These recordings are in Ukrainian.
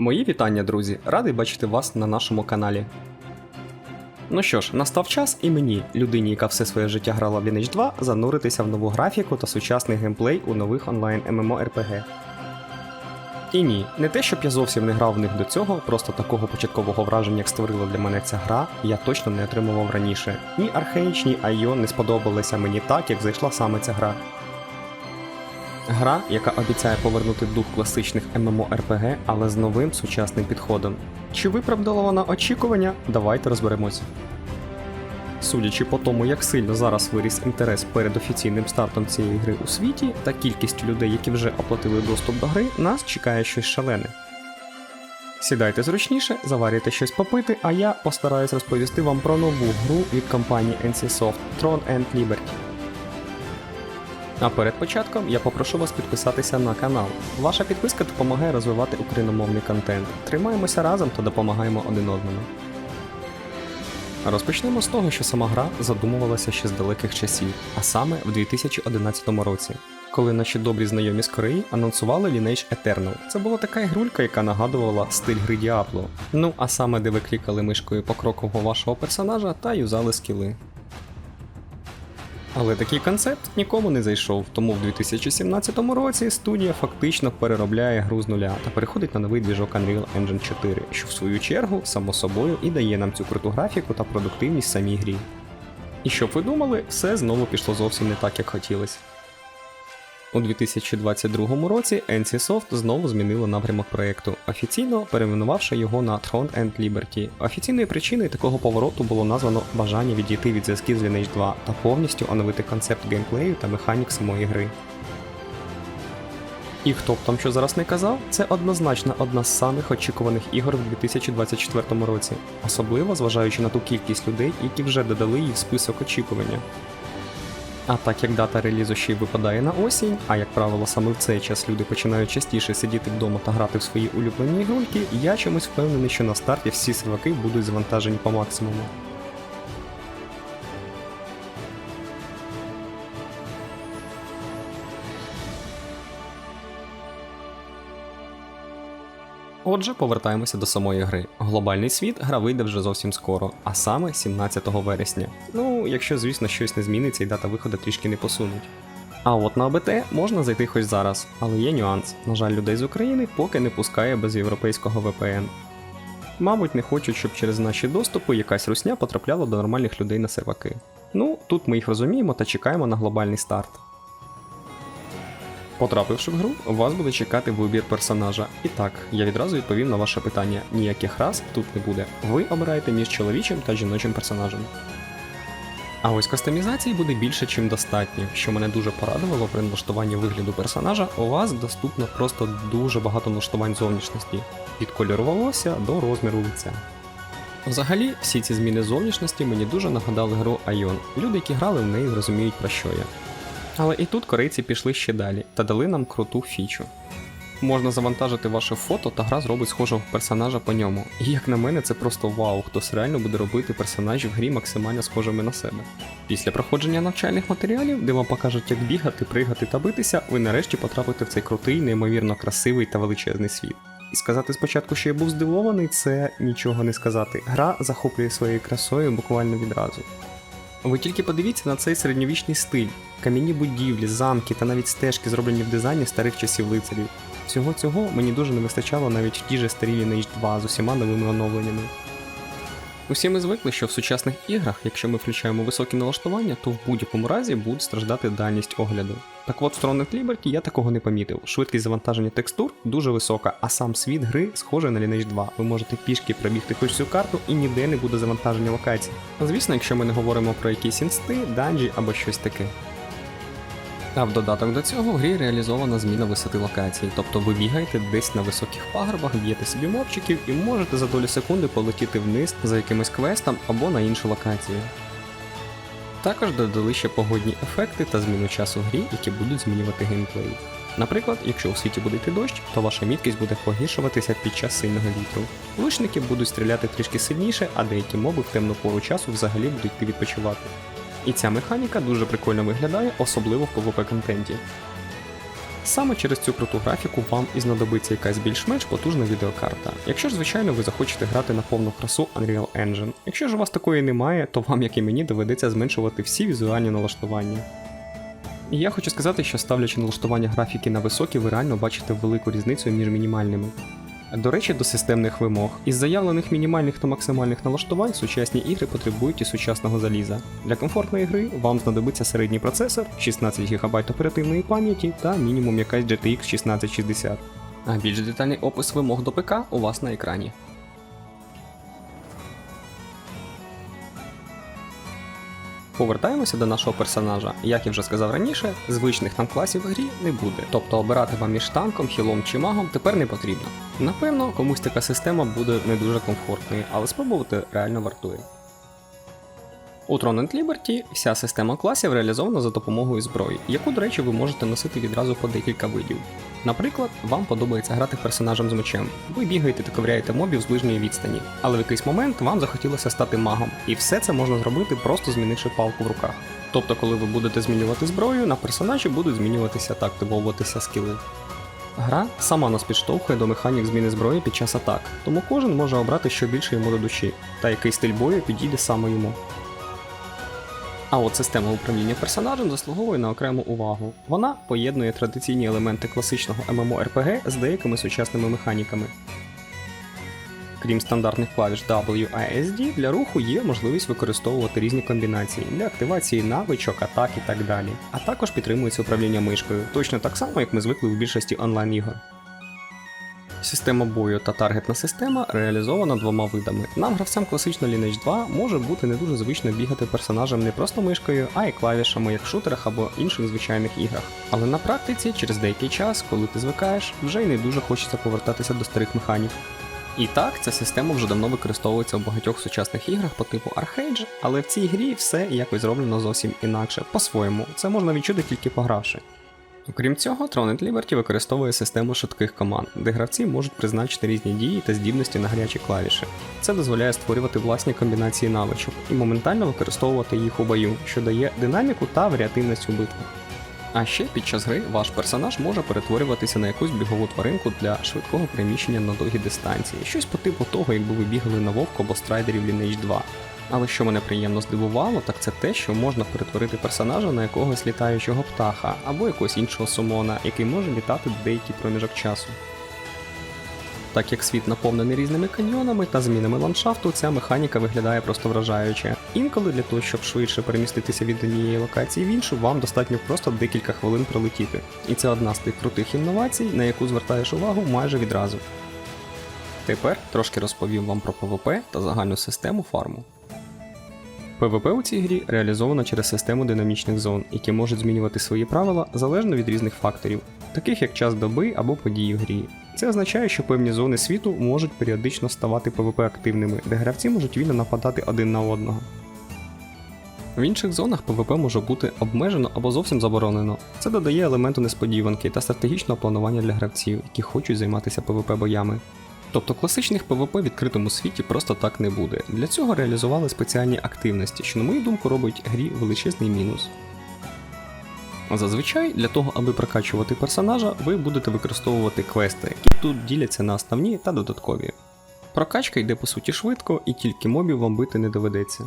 Мої вітання, друзі! Радий бачити вас на нашому каналі. Ну що ж, настав час і мені, людині, яка все своє життя грала в Lineage 2, зануритися в нову графіку та сучасний геймплей у нових онлайн MMORPG. І ні, не те, щоб я зовсім не грав в них до цього, просто такого початкового враження, як створила для мене ця гра, я точно не отримував раніше. Ні Архейч, ні Айон не сподобалися мені так, як зайшла саме ця гра. Гра, яка обіцяє повернути дух класичних MMORPG, але з новим сучасним підходом. Чи виправдала вона очікування? Давайте розберемось. Судячи по тому, як сильно зараз виріс інтерес перед офіційним стартом цієї гри у світі та кількістю людей, які вже оплатили доступ до гри, нас чекає щось шалене. Сідайте зручніше, заварюйте щось попити, а я постараюсь розповісти вам про нову гру від компанії NCSoft Throne and Liberty. А перед початком я попрошу вас підписатися на канал. Ваша підписка допомагає розвивати україномовний контент. Тримаємося разом та допомагаємо один одному. Розпочнемо з того, що сама гра задумувалася ще з далеких часів, а саме в 2011 році, коли наші добрі знайомі з Кореї анонсували Lineage Eternal. Це була така ігрулька, яка нагадувала стиль гри Діабло. Ну а саме де ви клікали мишкою покроково вашого персонажа та юзали скіли. Але такий концепт нікому не зайшов, тому в 2017 році студія фактично переробляє гру з нуля та переходить на новий двіжок Unreal Engine 4, що в свою чергу, само собою, і дає нам цю круту графіку та продуктивність самій грі. І щоб ви думали, все знову пішло зовсім не так, як хотілося. У 2022 році NCSoft знову змінило напрямок проєкту, офіційно перейменувавши його на Throne and Liberty. Офіційною причиною такого повороту було названо бажання відійти від зв'язків з Lineage 2 та повністю оновити концепт геймплею та механік самої гри. І хто б там що зараз не казав, це однозначно одна з самих очікуваних ігор в 2024 році, особливо зважаючи на ту кількість людей, які вже додали її в список очікування. А так як дата релізу ще й випадає на осінь, а як правило, саме в цей час люди починають частіше сидіти вдома та грати в свої улюблені ігрульки, я чомусь впевнений, що на старті всі серваки будуть завантажені по максимуму. Отже, повертаємося до самої гри. Глобальний світ гра вийде вже зовсім скоро, а саме 17 вересня. Ну, якщо, звісно, щось не зміниться і дата виходу трішки не посунуть. А от на АБТ можна зайти хоч зараз, але є нюанс. На жаль, людей з України поки не пускає без європейського VPN. Мабуть, не хочуть, щоб через наші доступи якась русня потрапляла до нормальних людей на серваки. Ну, тут ми їх розуміємо та чекаємо на глобальний старт. Потрапивши в гру, вас буде чекати вибір персонажа. І так, я відразу відповім на ваше питання: ніяких раз тут не буде. Ви обираєте між чоловічим та жіночим персонажем. А ось кастомізації буде більше, чим достатньо, що мене дуже порадувало при налаштуванні вигляду персонажа. У вас доступно просто дуже багато налаштувань зовнішності від кольору волосся до розміру лиця. Взагалі, всі ці зміни зовнішності мені дуже нагадали гру Айон. Люди, які грали в неї, зрозуміють про що я. Але і тут корейці пішли ще далі та дали нам круту фічу. Можна завантажити ваше фото та гра зробить схожого персонажа по ньому. І як на мене, це просто вау, хтось реально буде робити персонажів в грі максимально схожими на себе. Після проходження навчальних матеріалів, де вам покажуть, як бігати, пригати та битися, ви нарешті потрапите в цей крутий, неймовірно красивий та величезний світ. І сказати спочатку, що я був здивований, це нічого не сказати. Гра захоплює своєю красою буквально відразу. Ви тільки подивіться на цей середньовічний стиль, кам'яні будівлі, замки та навіть стежки, зроблені в дизайні старих часів лицарів. Всього цього мені дуже не вистачало навіть в ті же старі Lineage 2 з усіма новими оновленнями. Усі ми звикли, що в сучасних іграх, якщо ми включаємо високі налаштування, то в будь-якому разі буде страждати дальність огляду. Так от в Throne Liberty я такого не помітив. Швидкість завантаження текстур дуже висока, а сам світ гри схожий на Lineage 2. Ви можете пішки пробігти хоч всю карту і ніде не буде завантаження локацій. Звісно, якщо ми не говоримо про якісь інсти, данжі або щось таке. А в додаток до цього в грі реалізована зміна висоти локацій, тобто ви бігаєте десь на високих пагорбах, б'єте собі мобчиків і можете за долю секунди полетіти вниз за якимось квестом або на іншу локацію. Також додали ще погодні ефекти та зміну часу в грі, які будуть змінювати геймплей. Наприклад, якщо у світі буде йти дощ, то ваша міткість буде погіршуватися під час сильного вітру. Лучники будуть стріляти трішки сильніше, а деякі моби в темну пору часу взагалі будуть відпочивати. І ця механіка дуже прикольно виглядає, особливо в PvP контенті. Саме через цю круту графіку вам і знадобиться якась більш-менш потужна відеокарта. Якщо ж, звичайно, ви захочете грати на повну красу Unreal Engine. Якщо ж у вас такої немає, то вам, як і мені, доведеться зменшувати всі візуальні налаштування. І я хочу сказати, що ставлячи налаштування графіки на високі, ви реально бачите велику різницю між мінімальними. До речі, до системних вимог. Із заявлених мінімальних та максимальних налаштувань сучасні ігри потребують і сучасного заліза. Для комфортної гри вам знадобиться середній процесор, 16 ГБ оперативної пам'яті та мінімум якась GTX 1660. А більш детальний опис вимог до ПК у вас на екрані. Повертаємося до нашого персонажа. Як я вже сказав раніше, звичних нам класів в грі не буде. Тобто обирати вам між танком, хілом чи магом тепер не потрібно. Напевно, комусь така система буде не дуже комфортною, але спробувати реально вартує. У Tron Liberty вся система класів реалізована за допомогою зброї, яку, до речі, ви можете носити відразу по декілька видів. Наприклад, вам подобається грати персонажем з мечем. Ви бігаєте та ковряєте мобів з ближньої відстані, але в якийсь момент вам захотілося стати магом, і все це можна зробити просто змінивши палку в руках. Тобто, коли ви будете змінювати зброю, на персонажі будуть змінюватися так активовуватися скіли. Гра сама нас підштовхує до механік зміни зброї під час атак, тому кожен може обрати що більше йому до душі, та який стиль бою підійде саме йому. А от система управління персонажем заслуговує на окрему увагу. Вона поєднує традиційні елементи класичного MMORPG з деякими сучасними механіками. Крім стандартних клавіш WASD, для руху є можливість використовувати різні комбінації для активації навичок, атак і так далі. А також підтримується управління мишкою, точно так само, як ми звикли в більшості онлайн-ігор. Система бою та таргетна система реалізована двома видами. Нам, гравцям класичного Lineage 2, може бути не дуже звично бігати персонажем не просто мишкою, а й клавішами, як в шутерах або інших звичайних іграх. Але на практиці, через деякий час, коли ти звикаєш, вже й не дуже хочеться повертатися до старих механік. І так, ця система вже давно використовується в багатьох сучасних іграх по типу Arcade, але в цій грі все якось зроблено зовсім інакше, по-своєму. Це можна відчути тільки погравши. Окрім цього, Tron and Liberty використовує систему швидких команд, де гравці можуть призначити різні дії та здібності на гарячі клавіші. Це дозволяє створювати власні комбінації навичок і моментально використовувати їх у бою, що дає динаміку та варіативність у битвах. А ще під час гри ваш персонаж може перетворюватися на якусь бігову тваринку для швидкого переміщення на довгі дистанції, щось по типу того, якби ви бігали на вовку або страйдерів Lineage 2. Але що мене приємно здивувало, так це те, що можна перетворити персонажа на якогось літаючого птаха або якогось іншого сумона, який може літати деякий проміжок часу. Так як світ наповнений різними каньйонами та змінами ландшафту, ця механіка виглядає просто вражаюче. Інколи для того, щоб швидше переміститися від однієї локації в іншу, вам достатньо просто декілька хвилин пролетіти. І це одна з тих крутих інновацій, на яку звертаєш увагу майже відразу. Тепер трошки розповім вам про PvP та загальну систему фарму. PvP у цій грі реалізовано через систему динамічних зон, які можуть змінювати свої правила залежно від різних факторів, таких як час доби або події в грі. Це означає, що певні зони світу можуть періодично ставати PvP активними, де гравці можуть вільно нападати один на одного. В інших зонах PvP може бути обмежено або зовсім заборонено. Це додає елементу несподіванки та стратегічного планування для гравців, які хочуть займатися PvP боями. Тобто класичних PvP в відкритому світі просто так не буде. Для цього реалізували спеціальні активності, що, на мою думку, робить грі величезний мінус. Зазвичай для того, аби прокачувати персонажа, ви будете використовувати квести, які тут діляться на основні та додаткові. Прокачка йде по суті швидко і тільки мобів вам бити не доведеться.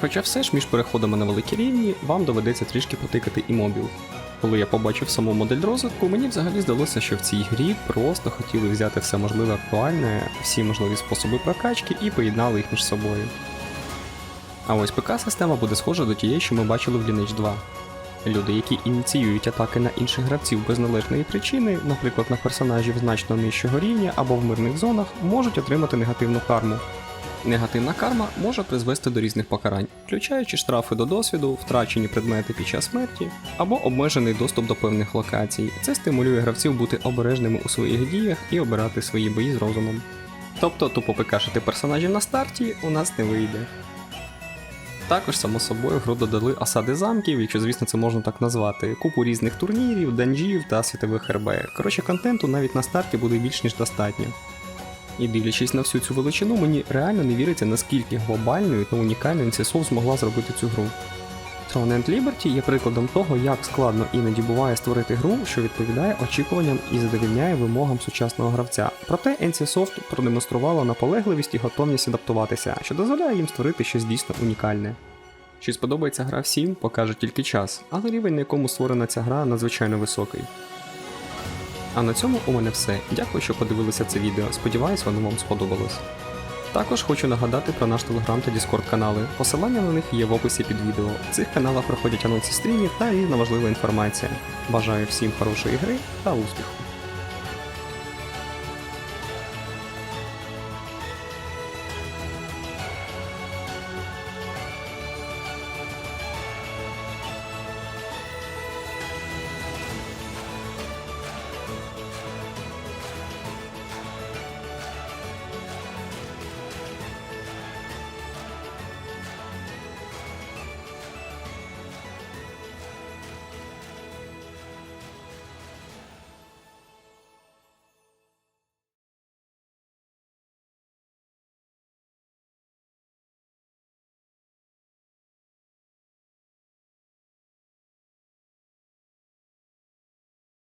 Хоча все ж між переходами на великі рівні вам доведеться трішки потикати і мобів. Коли я побачив саму модель розвитку, мені взагалі здалося, що в цій грі просто хотіли взяти все можливе актуальне, всі можливі способи прокачки і поєднали їх між собою. А ось ПК-система буде схожа до тієї, що ми бачили в Lineage 2. Люди, які ініціюють атаки на інших гравців без належної причини, наприклад на персонажів значно нижчого рівня або в мирних зонах, можуть отримати негативну карму. Негативна карма може призвести до різних покарань, включаючи штрафи до досвіду, втрачені предмети під час смерті або обмежений доступ до певних локацій. Це стимулює гравців бути обережними у своїх діях і обирати свої бої з розумом. Тобто тупо покашити персонажів на старті у нас не вийде. Також, само собою, в гру додали осади замків, якщо, звісно, це можна так назвати, купу різних турнірів, данжів та світових РБ. Коротше, контенту навіть на старті буде більш ніж достатньо. І дивлячись на всю цю величину, мені реально не віриться, наскільки глобальною та унікальною NCSoft змогла зробити цю гру. Throne and Liberty є прикладом того, як складно іноді буває створити гру, що відповідає очікуванням і задовільняє вимогам сучасного гравця. Проте NCSoft продемонструвало наполегливість і готовність адаптуватися, що дозволяє їм створити щось дійсно унікальне. Чи сподобається гра всім, покаже тільки час, але рівень, на якому створена ця гра, надзвичайно високий. А на цьому у мене все. Дякую, що подивилися це відео. Сподіваюсь, воно вам сподобалось. Також хочу нагадати про наш телеграм та Діскорд канали. Посилання на них є в описі під відео. В цих каналах проходять анонси стрімів та різна важлива інформація. Бажаю всім хорошої гри та успіху!